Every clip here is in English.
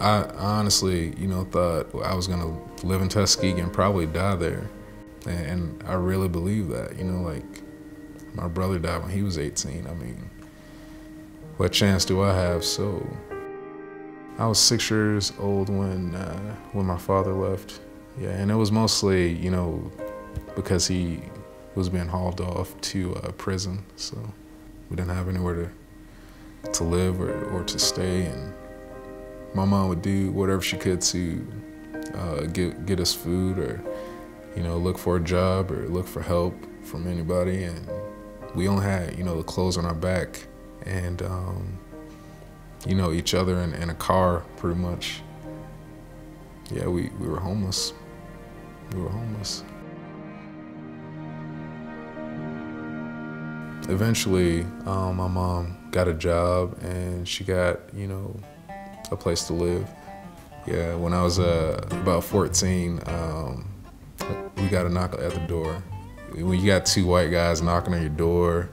I honestly, you know, thought I was gonna live in Tuskegee and probably die there. And I really believe that, you know, like my brother died when he was 18. I mean, what chance do I have? So I was six years old when uh, when my father left. Yeah, and it was mostly, you know, because he was being hauled off to uh, prison. So we didn't have anywhere to to live or, or to stay, and my mom would do whatever she could to uh, get get us food or you know look for a job or look for help from anybody, and we only had you know the clothes on our back and um, you know each other in, in a car pretty much. Yeah, we, we were homeless. We were homeless. Eventually, um, my mom got a job and she got, you know, a place to live. Yeah, when I was uh, about 14, um, we got a knock at the door. When you got two white guys knocking on your door,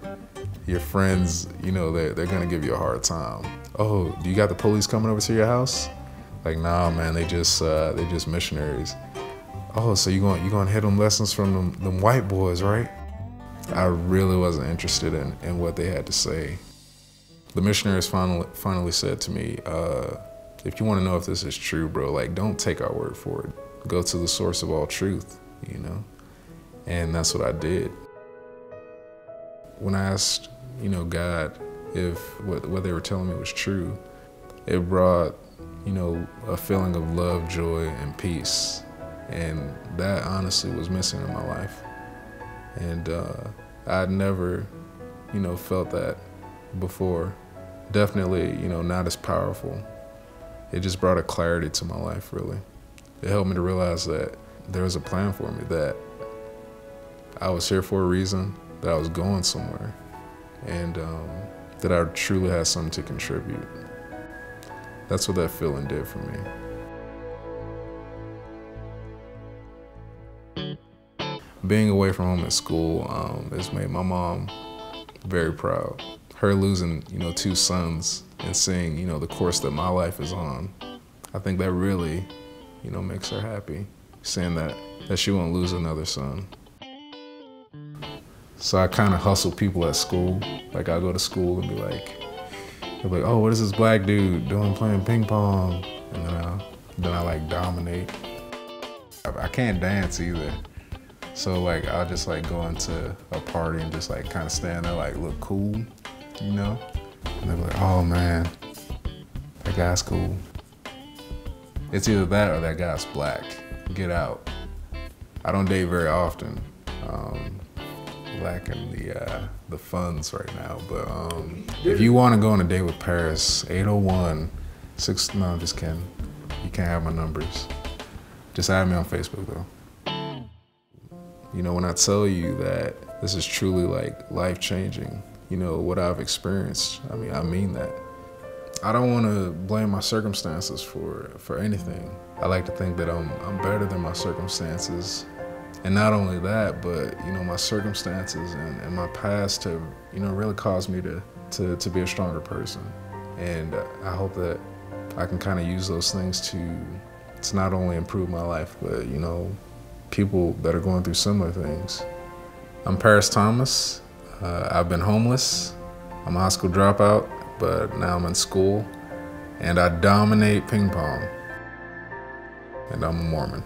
your friends, you know, they're, they're gonna give you a hard time. Oh, do you got the police coming over to your house? Like, nah, man, they just uh, they just missionaries. Oh, so you going you to hit them lessons from them, them white boys, right? I really wasn't interested in, in what they had to say. The missionaries finally finally said to me, uh, if you want to know if this is true, bro, like don't take our word for it. Go to the source of all truth, you know? And that's what I did. When I asked, you know, God, if what, what they were telling me was true, it brought, you know, a feeling of love, joy, and peace. And that honestly was missing in my life. And uh, I'd never, you know, felt that before. Definitely, you know, not as powerful. It just brought a clarity to my life, really. It helped me to realize that there was a plan for me, that I was here for a reason, that I was going somewhere, and um, that I truly had something to contribute. That's what that feeling did for me. Being away from home at school um, has made my mom very proud. Her losing, you know, two sons and seeing, you know, the course that my life is on, I think that really, you know, makes her happy. Saying that that she won't lose another son. So I kind of hustle people at school. Like I go to school and be like, they're like, oh, what is this black dude doing playing ping pong? And then I, then I like dominate. I can't dance either. So like I'll just like go into a party and just like kind of stand there like look cool, you know? And they're like, oh man, that guy's cool. It's either that or that guy's black. Get out. I don't date very often. Um, lacking the uh, the funds right now, but um, if you want to go on a date with Paris, 801 six. No, I'm just kidding. You can't have my numbers. Just add me on Facebook though. You know, when I tell you that this is truly like life changing, you know, what I've experienced, I mean, I mean that. I don't want to blame my circumstances for, for anything. I like to think that I'm, I'm better than my circumstances. And not only that, but, you know, my circumstances and, and my past have, you know, really caused me to, to, to be a stronger person. And I hope that I can kind of use those things to, to not only improve my life, but, you know, people that are going through similar things. I'm Paris Thomas. Uh, I've been homeless. I'm a high school dropout, but now I'm in school. And I dominate ping pong. And I'm a Mormon.